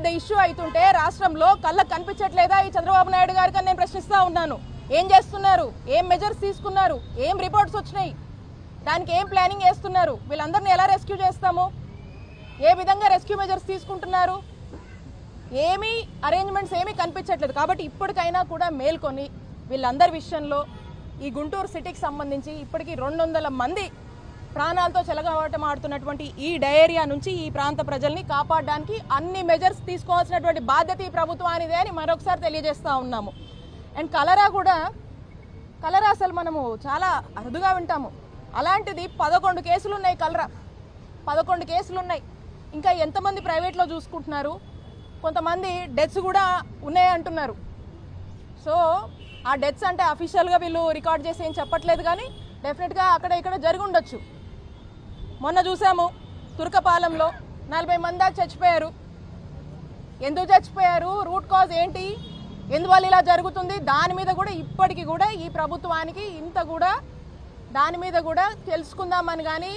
పెద్ద ఇష్యూ అవుతుంటే రాష్ట్రంలో కళ్ళకు కనిపించట్లేదా ఈ చంద్రబాబు నాయుడు గారికి నేను ప్రశ్నిస్తా ఉన్నాను. ఏం చేస్తున్నారు? ఏం మెజర్స్ తీసుకున్నారు? ఏం రిపోర్ట్స్ వచ్చినాయి? దానికి ఏం ప్లానింగ్ చేస్తున్నారు? వీళ్ళందరినీ ఎలా రెస్క్యూ చేస్తాము? ఏ విధంగా రెస్క్యూ మెజర్స్ తీసుకుంటున్నారు? ఏమీ అరేంజ్మెంట్స్ ఏమీ కనిపించట్లేదు. కాబట్టి ఇప్పటికైనా కూడా మేల్కొని వీళ్ళందరి విషయంలో ఈ గుంటూరు సిటీకి సంబంధించి ఇప్పటికీ రెండు వందల మంది ప్రాణాలతో చెలగాటం ఆడుతున్నటువంటి ఈ డయేరియా నుంచి ఈ ప్రాంత ప్రజల్ని కాపాడడానికి అన్ని మెజర్స్ తీసుకోవాల్సినటువంటి బాధ్యత ఈ ప్రభుత్వానిదే అని మరొకసారి తెలియజేస్తూ ఉన్నాము. అండ్ కలరా కూడా కలరా అసలు మనము చాలా అరుదుగా వింటాము. అలాంటిది పదకొండు కేసులు ఉన్నాయి కలరా. పదకొండు కేసులు ఉన్నాయి ఇంకా ఎంతమంది ప్రైవేట్లో చూసుకుంటున్నారు? కొంతమంది డెత్స్ కూడా ఉన్నాయి అంటున్నారు. సో ఆ డెత్స్ అంటే అఫీషియల్గా వీళ్ళు రికార్డ్ చేసి ఏం చెప్పట్లేదు కానీ డెఫినెట్గా అక్కడ ఇక్కడ జరిగి ఉండొచ్చు. మొన్న చూసాము తుర్కపాలెంలో. నలభై మంది దాకా చచ్చిపోయారు. ఎందుకు చచ్చిపోయారు? రూట్ కాజ్ ఏంటి? ఎందువల్ల ఇలా జరుగుతుంది? దాని మీద కూడా ఇప్పటికీ కూడా ఈ ప్రభుత్వానికి ఇంత కూడా దాని మీద కూడా తెలుసుకుందామని కానీ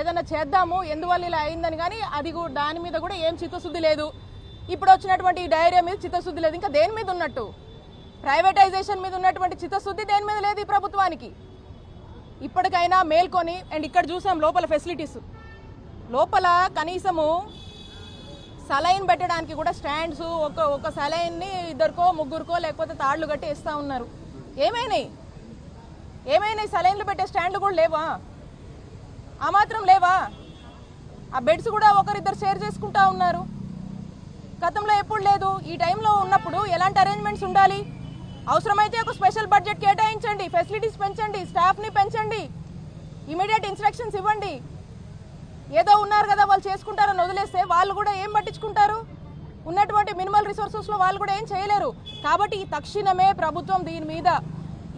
ఏదైనా చేద్దాము ఎందువల్ల ఇలా అయిందని కానీ అది కూడా దాని మీద కూడా ఏం చిత్తశుద్ధి లేదు. ఇప్పుడు వచ్చినటువంటి ఈ డైరియా మీద చిత్తశుద్ధి లేదు. ఇంకా దేని మీద ఉన్నట్టు? ప్రైవేటైజేషన్ మీద ఉన్నటువంటి చిత్తశుద్ధి దేని మీద లేదు ఈ ప్రభుత్వానికి? ఇప్పటికైనా మేల్కొని అండ్ ఇక్కడ చూసాం లోపల ఫెసిలిటీస్ లోపల కనీసము సలైన్ పెట్టడానికి కూడా స్టాండ్స్ ఒక ఒక సలైన్ని ఇద్దరికో ముగ్గురికో లేకపోతే తాళ్ళు కట్టి ఇస్తా ఉన్నారు. ఏమైనాయి? ఏమైనాయి? సలైన్లు పెట్టే స్టాండ్లు కూడా లేవా? ఆ మాత్రం లేవా? ఆ బెడ్స్ కూడా ఒకరిద్దరు షేర్ చేసుకుంటా ఉన్నారు. గతంలో ఎప్పుడు లేదు. ఈ టైంలో ఉన్నప్పుడు ఎలాంటి అరేంజ్మెంట్స్ ఉండాలి? అవసరమైతే ఒక స్పెషల్ బడ్జెట్ కేటాయించండి ఫెసిలిటీస్ పెంచండి స్టాఫ్ని పెంచండి ఇమీడియట్ ఇన్స్ట్రక్షన్స్ ఇవ్వండి. ఏదో ఉన్నారు కదా వాళ్ళు చేసుకుంటారని వదిలేస్తే వాళ్ళు కూడా ఏం పట్టించుకుంటారు? ఉన్నటువంటి మినిమల్ రిసోర్సెస్లో వాళ్ళు కూడా ఏం చేయలేరు. కాబట్టి ఈ తక్షణమే ప్రభుత్వం దీని మీద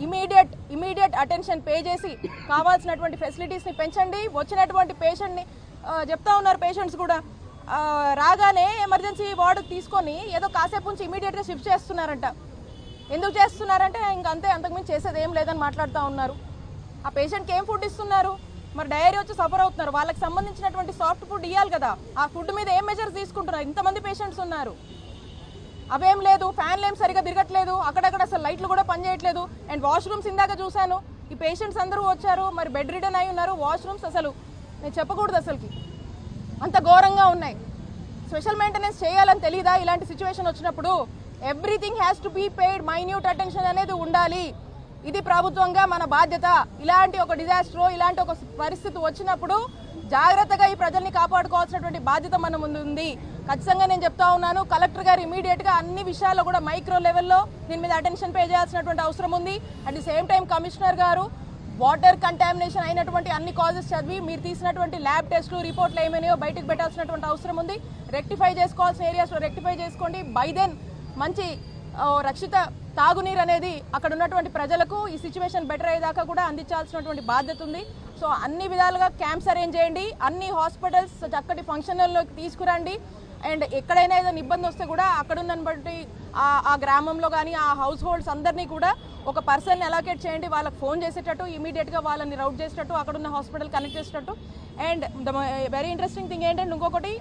ఇమీడియట్ ఇమీడియట్ అటెన్షన్ పే చేసి కావాల్సినటువంటి ఫెసిలిటీస్ని పెంచండి. వచ్చినటువంటి పేషెంట్ని చెప్తా ఉన్నారు పేషెంట్స్ కూడా. రాగానే ఎమర్జెన్సీ వార్డు తీసుకొని ఏదో కాసేపు నుంచి ఇమీడియట్గా షిఫ్ట్ చేస్తున్నారంట. ఎందుకు చేస్తున్నారంటే ఇంక అంతే అంతకుమించి చేసేది ఏం లేదని మాట్లాడుతూ ఉన్నారు. ఆ పేషెంట్కి ఏం ఫుడ్ ఇస్తున్నారు? మరి డైరీ వచ్చి సఫర్ అవుతున్నారు. వాళ్ళకి సంబంధించినటువంటి సాఫ్ట్ ఫుడ్ ఇవ్వాలి కదా. ఆ ఫుడ్ మీద ఏం మెజర్స్ తీసుకుంటున్నారు? ఇంతమంది పేషెంట్స్ ఉన్నారు. అవేం లేదు ఫ్యాన్లు ఏం సరిగా తిరగట్లేదు. అక్కడక్కడ అసలు లైట్లు కూడా పనిచేయట్లేదు అండ్ వాష్రూమ్స్ ఇందాక చూశాను. ఈ పేషెంట్స్ అందరూ వచ్చారు. మరి బెడ్ రిటర్న్ అయి ఉన్నారు. వాష్రూమ్స్ అసలు నేను చెప్పకూడదు అసలుకి. అంత ఘోరంగా ఉన్నాయి. స్పెషల్ మెయింటెనెన్స్ చేయాలని తెలియదా ఇలాంటి సిచ్యువేషన్ వచ్చినప్పుడు everything has to be paid minute attention అనేది ఉండాలి. ఇది ప్రభుత్వంగా మన బాధ్యత. ఇలాంటి ఒక డిజాస్టర్ ఇలాంటి ఒక పరిస్థితి వచ్చినప్పుడు జాగ్రత్తగా ఈ ప్రజల్ని కాపాడుకోవాల్సినటువంటి బాధ్యత మన ముందు ఉంది. ఖచ్చితంగా నేను చెప్తా ఉన్నాను కలెక్టర్ గారు ఇమీడియట్గా అన్ని విషయాల్లో కూడా మైక్రో లెవెల్లో దీని మీద అటెన్షన్ పే చేయాల్సినటువంటి అవసరం ఉంది. At the same time commissioner గారు వాటర్ కంటామినేషన్ అయినటువంటి అన్ని కాజెస్ చదివి మీరు తీసినటువంటి ల్యాబ్ టెస్టులు రిపోర్ట్లు ఏమైనాయో బయటకు పెట్టాల్సినటువంటి అవసరం ఉంది. రెక్టిఫై చేసుకోవాల్సిన ఏరియాస్లో రెక్టిఫై చేసుకోండి. బై దెన్ మంచి రక్షిత తాగునీరు అనేది అక్కడ ఉన్నటువంటి ప్రజలకు ఈ సిచ్యువేషన్ బెటర్ అయ్యేదాకా కూడా అందించాల్సినటువంటి బాధ్యత ఉంది. సో అన్ని విధాలుగా క్యాంప్స్ అరేంజ్ చేయండి. అన్ని హాస్పిటల్స్ చక్కటి ఫంక్షన్లలోకి తీసుకురండి. అండ్ ఎక్కడైనా ఏదైనా ఇబ్బంది వస్తే కూడా అక్కడ ఉన్న బట్టి ఆ గ్రామంలో కానీ ఆ హౌస్ హోల్డ్స్ అందరినీ కూడా ఒక పర్సన్ అలొకేట్ చేయండి. వాళ్ళకి ఫోన్ చేసేటట్టు ఇమీడియట్గా వాళ్ళని రౌట్ చేసేటట్టు అక్కడ ఉన్న హాస్పిటల్ కనెక్ట్ చేసేటట్టు. And the very interesting thing ఏంటంటే ఇంకొకటి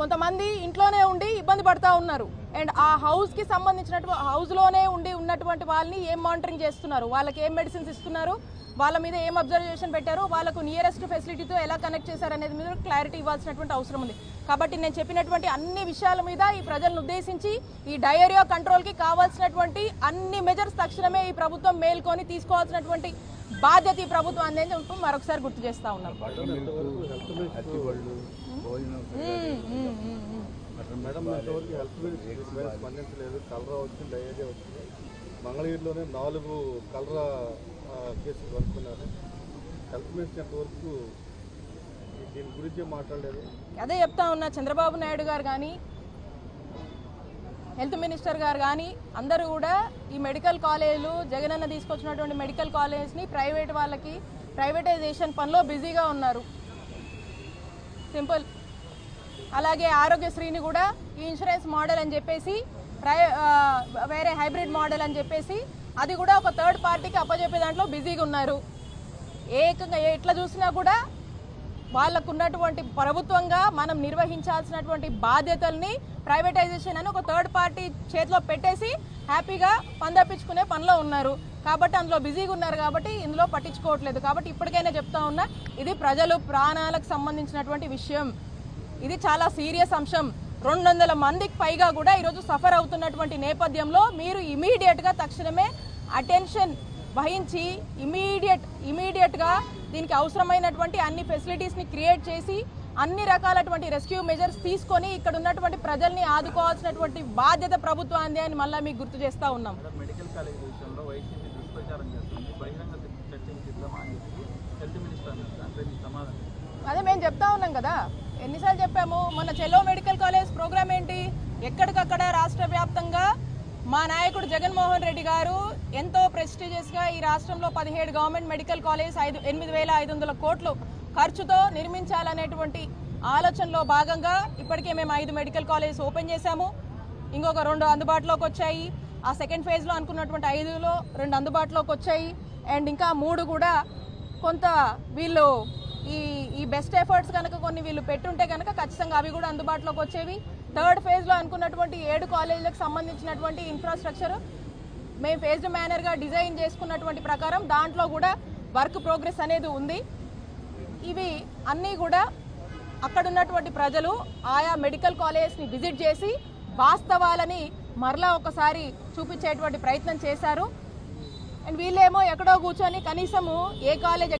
కొంతమంది ఇంట్లోనే ఉండి ఇబ్బంది పడతా ఉన్నారు. అండ్ ఆ హౌస్కి హౌస్లోనే హౌస్లోనే ఉండి ఉన్నటువంటి వాళ్ళని ఏం మానిటరింగ్ చేస్తున్నారు? వాళ్ళకి ఏం మెడిసిన్స్ ఇస్తున్నారు? వాళ్ళ మీద ఏం అబ్జర్వేషన్ పెట్టారు? వాళ్ళకు నియరెస్ట్ ఫెసిలిటీతో ఎలా కనెక్ట్ చేశారు అనేది మీద క్లారిటీ ఇవ్వాల్సినటువంటి అవసరం ఉంది. కాబట్టి నేను చెప్పినటువంటి అన్ని విషయాల మీద ఈ ప్రజలను ఉద్దేశించి ఈ డయేరియా కంట్రోల్కి కావాల్సినటువంటి అన్ని మెజర్స్ తక్షణమే ఈ ప్రభుత్వం మేల్కొని తీసుకోవాల్సినటువంటి బాధ్యత ఈ ప్రభుత్వం అందని చెప్పి మరొకసారి గుర్తు చేస్తా ఉన్నాం. మంగళగిరిలోనే నాలుగు కలరా కేసులు కనుక్కున్నారు హెల్త్ మినిస్టర్ ఇంతవరకు దీని గురించి మాట్లాడలేదు అదే చెప్తా ఉన్నా చంద్రబాబు నాయుడు గారు కానీ హెల్త్ మినిస్టర్ గారు కానీ అందరూ కూడా ఈ మెడికల్ కాలేజీలు జగనన్న తీసుకొచ్చినటువంటి మెడికల్ కాలేజ్ని ప్రైవేట్ వాళ్ళకి ప్రైవేటైజేషన్ పనిలో బిజీగా ఉన్నారు. సింపుల్. అలాగే ఆరోగ్యశ్రీని కూడా ఈ ఇన్సూరెన్స్ మోడల్ అని చెప్పేసి ప్రై వేరే హైబ్రిడ్ మోడల్ అని చెప్పేసి అది కూడా ఒక థర్డ్ పార్టీకి అప్పచెప్పే దాంట్లో బిజీగా ఉన్నారు. ఏకంగా ఎట్లా చూసినా కూడా వాళ్ళకు ఉన్నటువంటి ప్రభుత్వంగా మనం నిర్వహించాల్సినటువంటి బాధ్యతల్ని ప్రైవేటైజేషన్ అని ఒక థర్డ్ పార్టీ చేతిలో పెట్టేసి హ్యాపీగా పందపించుకునే పనిలో ఉన్నారు. కాబట్టి అందులో బిజీగా ఉన్నారు కాబట్టి ఇందులో పట్టించుకోవట్లేదు. కాబట్టి ఇప్పటికైనా చెప్తా ఉన్నా ఇది ప్రజలు ప్రాణాలకు సంబంధించినటువంటి విషయం. ఇది చాలా సీరియస్ అంశం. రెండు వందల మందికి పైగా కూడా ఈరోజు సఫర్ అవుతున్నటువంటి నేపథ్యంలో మీరు ఇమీడియట్గా తక్షణమే అటెన్షన్ వహించి ఇమీడియట్ ఇమీడియట్గా దీనికి అవసరమైనటువంటి అన్ని ఫెసిలిటీస్ని క్రియేట్ చేసి అన్ని రకాలటువంటి రెస్క్యూ మెజర్స్ తీసుకొని ఇక్కడ ఉన్నటువంటి ప్రజల్ని ఆదుకోవాల్సినటువంటి బాధ్యత ప్రభుత్వాన్ని అని మళ్ళీ మీకు గుర్తు చేస్తూ ఉన్నాం. మెడికల్ కాలేజ్ విషయంలో వైసీపీ దుష్ప్రచారం చేస్తుంది. బహిరంగ చర్చకి సిద్ధమా అని చెప్పి హెల్త్ మినిస్టర్ అన్నారు. అంటే మీ సమాధానం అదే మేము చెప్తా ఉన్నాం కదా. ఎన్నిసార్లు చెప్పాము మన చెల్లో మెడికల్ కాలేజ్ ప్రోగ్రామ్ ఏంటి? ఎక్కడికక్కడ రాష్ట్ర వ్యాప్తంగా మా నాయకుడు జగన్మోహన్ రెడ్డి గారు ఎంతో ప్రెస్టీజియస్గా ఈ రాష్ట్రంలో పదిహేడు గవర్నమెంట్ మెడికల్ కాలేజ్ ఐదు ఎనిమిది వేల ఐదు వందల కోట్లు ఖర్చుతో నిర్మించాలనేటువంటి ఆలోచనలో భాగంగా ఇప్పటికే మేము ఐదు మెడికల్ కాలేజ్ ఓపెన్ చేశాము. ఇంకొక రెండు అందుబాటులోకి వచ్చాయి. ఆ సెకండ్ ఫేజ్లో అనుకున్నటువంటి ఐదులో రెండు అందుబాటులోకి వచ్చాయి. అండ్ ఇంకా మూడు కూడా కొంత వీళ్ళు ఈ ఈ బెస్ట్ ఎఫర్ట్స్ కనుక కొన్ని వీళ్ళు పెట్టుంటే కనుక ఖచ్చితంగా అవి కూడా అందుబాటులోకి వచ్చేవి. థర్డ్ ఫేజ్లో అనుకున్నటువంటి ఏడు కాలేజీలకు సంబంధించినటువంటి ఇన్ఫ్రాస్ట్రక్చర్ మేము ఫేజ్డ్ మేనర్గా డిజైన్ చేసుకున్నటువంటి ప్రకారం దాంట్లో కూడా వర్క్ ప్రోగ్రెస్ అనేది ఉంది. ఇవి అన్నీ కూడా అక్కడ ఉన్నటువంటి ప్రజలు ఆయా మెడికల్ కాలేజెస్ని విజిట్ చేసి వాస్తవాలని మరలా ఒకసారి చూపించేటువంటి ప్రయత్నం చేశారు. అండ్ వీళ్ళేమో ఎక్కడో కూర్చొని కనీసము ఏ కాలేజ్